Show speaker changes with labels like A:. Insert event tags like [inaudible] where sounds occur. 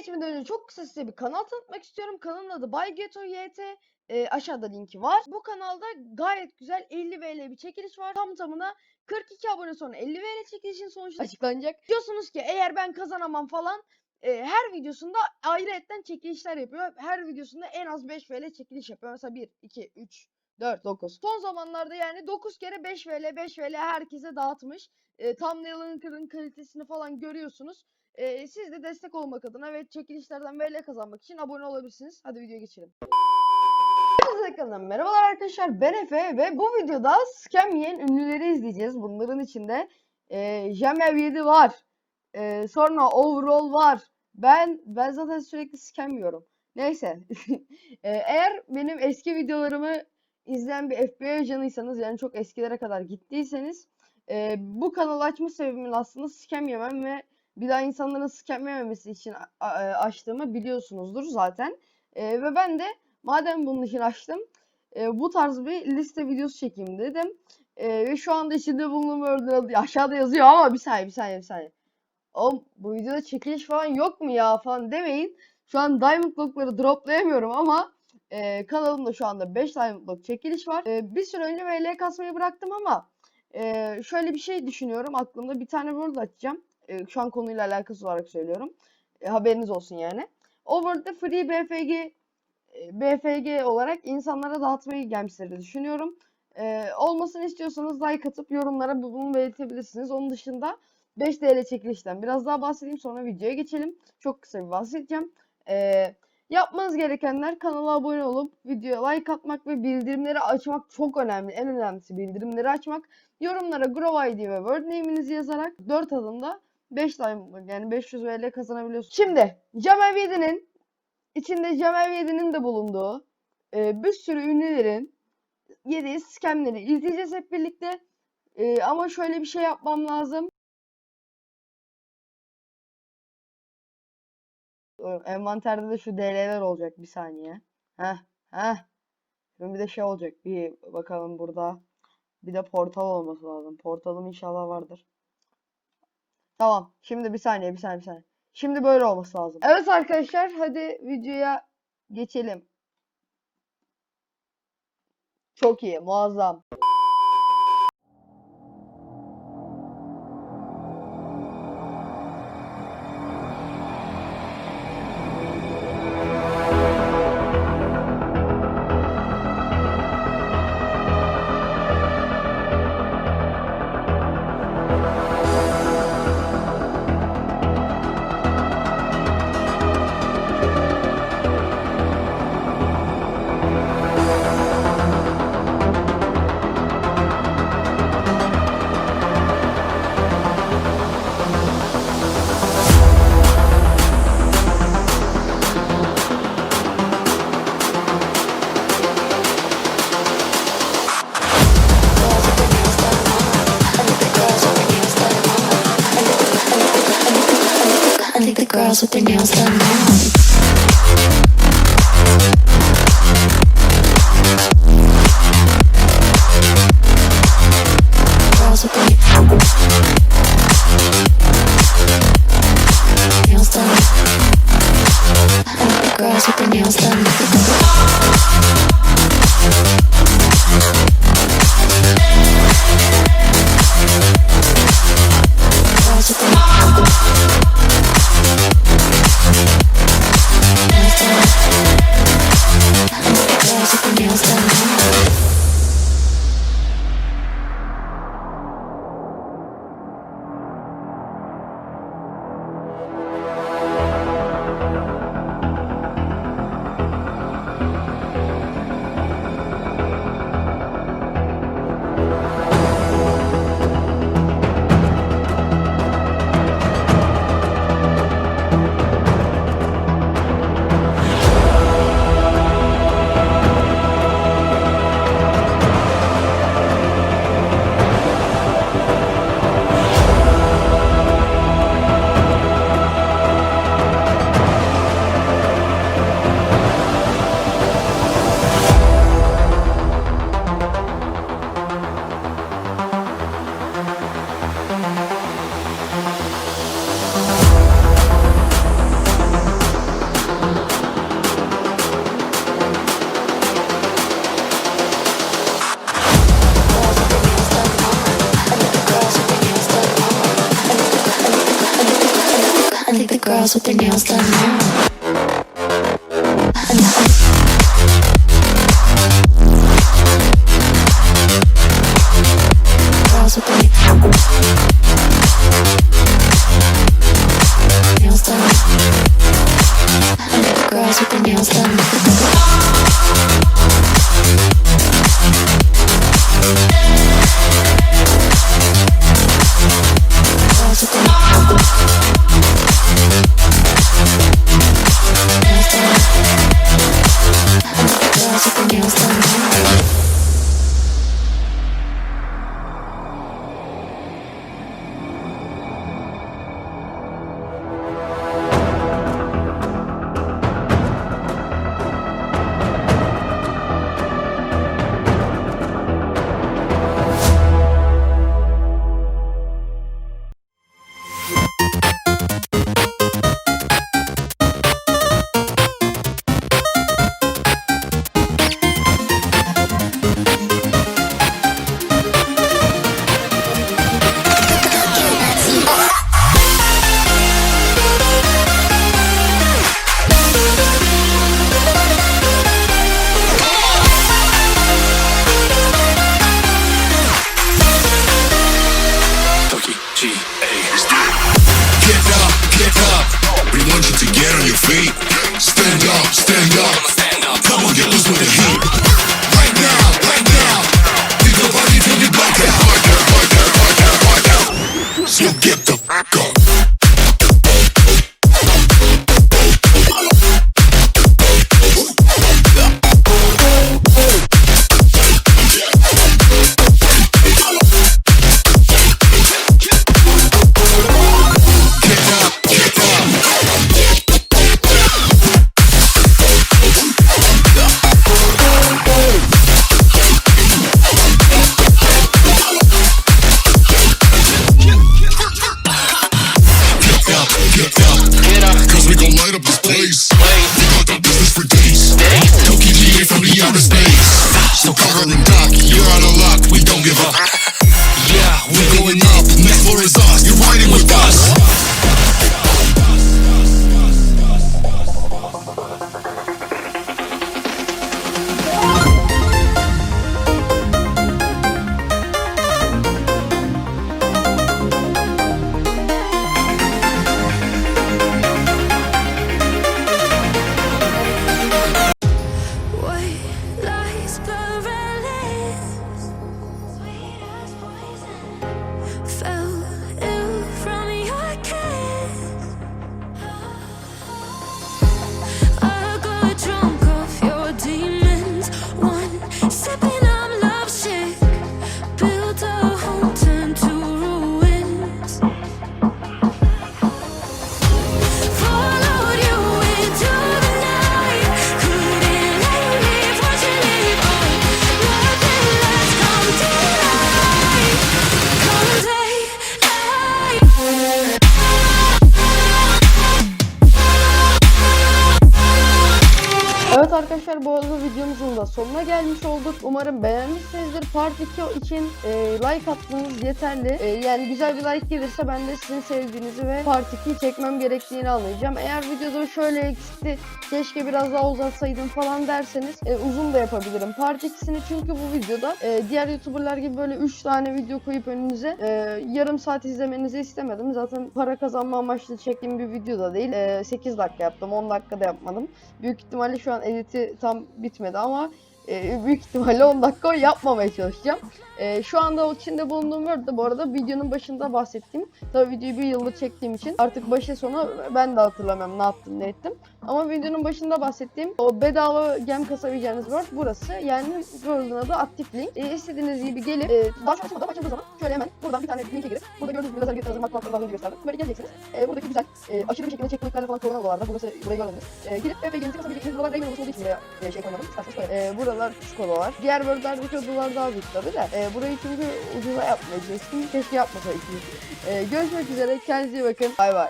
A: geçmeden önce çok kısa size bir kanal tanıtmak istiyorum. Kanalın adı Bay YT. Ee, aşağıda linki var. Bu kanalda gayet güzel 50 VL bir çekiliş var. Tam tamına 42 abone sonra 50 VL çekilişin sonucu açıklanacak. Diyorsunuz ki eğer ben kazanamam falan e, her videosunda ayrıyetten çekilişler yapıyor. Her videosunda en az 5 VL çekiliş yapıyor. Mesela 1, 2, 3, 4, 9. Son zamanlarda yani 9 kere 5 VL 5 VL herkese dağıtmış. E, thumbnail'ın kalitesini falan görüyorsunuz. E, siz de destek olmak adına ve çekilişlerden VL kazanmak için abone olabilirsiniz. Hadi videoya geçelim. Kanalımdan merhabalar arkadaşlar ben Efe ve bu videoda scam yiyen ünlüleri izleyeceğiz. Bunların içinde e, Jamel 7 var. E, sonra Overall var. Ben ben zaten sürekli scam. Neyse. [laughs] E, eğer benim eski videolarımı izleyen bir FBI ajanıysanız yani çok eskilere kadar gittiyseniz e, bu kanalı açma sebebimin aslında scam yemem ve bir daha insanların scam yememesi için a- açtığımı biliyorsunuzdur zaten. E, ve ben de madem bunun için açtım e, bu tarz bir liste videosu çekeyim dedim. E, ve şu anda içinde bulunduğum örneği aşağıda yazıyor ama bir saniye bir saniye bir saniye. Oğlum bu videoda çekiliş falan yok mu ya falan demeyin. Şu an Diamond Block'ları droplayamıyorum ama e, kanalımda şu anda 5 Diamond Block çekiliş var. E, bir süre önce VL kasmayı bıraktım ama e, şöyle bir şey düşünüyorum aklımda. Bir tane World açacağım. E, şu an konuyla alakası olarak söylüyorum. E, haberiniz olsun yani. O World'de Free BFG e, BFG olarak insanlara dağıtmayı gelmişleri düşünüyorum. E, olmasını istiyorsanız like atıp yorumlara bunu belirtebilirsiniz. Onun dışında 5 TL çekilişten biraz daha bahsedeyim sonra videoya geçelim. Çok kısa bir bahsedeceğim. Ee, yapmanız gerekenler kanala abone olup videoya like atmak ve bildirimleri açmak çok önemli. En önemlisi bildirimleri açmak. Yorumlara Grow ID ve Word name'inizi yazarak 4 adımda 5 time yani 500 VL kazanabiliyorsunuz. Şimdi Jamel 7'nin içinde Jamel 7'nin de bulunduğu e, bir sürü ünlülerin yediği scamleri izleyeceğiz hep birlikte. E, ama şöyle bir şey yapmam lazım. Envanterde de şu DL'ler olacak bir saniye. Heh, heh. Şimdi bir de şey olacak. Bir bakalım burada. Bir de portal olması lazım. Portalım inşallah vardır. Tamam. Şimdi bir saniye, bir saniye, bir saniye. Şimdi böyle olması lazım. Evet arkadaşlar, hadi videoya geçelim. Çok iyi, muazzam.
B: Girls with their nails done now. Girls with girls with their nails done
C: and.
A: Evet arkadaşlar bu arada videomuzun da sonuna gelmiş olduk. Umarım beğenmişsinizdir. Part 2 için e, like attığınız yeterli. E, yani güzel bir like gelirse ben de sizin sevdiğinizi ve Part 2'yi çekmem gerektiğini anlayacağım. Eğer videoda şöyle eksikti, keşke biraz daha uzatsaydım falan derseniz e, uzun da yapabilirim. Part 2'sini çünkü bu videoda e, diğer YouTuber'lar gibi böyle 3 tane video koyup önünüze e, yarım saat izlemenizi istemedim. Zaten para kazanma amaçlı çektiğim bir video da değil. E, 8 dakika yaptım, 10 dakikada yapmadım. Büyük ihtimalle şu an editi tam bitmedi ama e, büyük ihtimalle 10 dakika yapmamaya çalışacağım. E, şu anda o içinde bulunduğum Word'da bu arada videonun başında bahsettiğim tabii videoyu bir yıldır çektiğim için artık başı sonu ben de hatırlamıyorum ne yaptım ne ettim. Ama videonun başında bahsettiğim o bedava gem kasabileceğiniz Word burası. Yani Word'un adı Active Link. E, istediğiniz gibi gelip e, daha aşamada açıldığı zaman şöyle hemen buradan bir tane linke girip burada gördüğünüz gibi lazer bir hazır makroları daha gösterdim. Böyle geleceksiniz. E, buradaki güzel e, aşırı bir şekilde checkpointlerle falan korunan odalarda burası burayı gördünüz. E, girip PPG'nizi kasabileceksiniz. Buralar Rainbow olduğu için buraya e, şey koymadım. İsterseniz. E, buralar küçük odalar. Diğer Word'lerdeki odalar daha büyük tabii de. E, burayı çünkü ucuza yapmaya çalıştım. Keşke yapmasaydım. E, görüşmek üzere. Kendinize iyi bakın. Bay bay.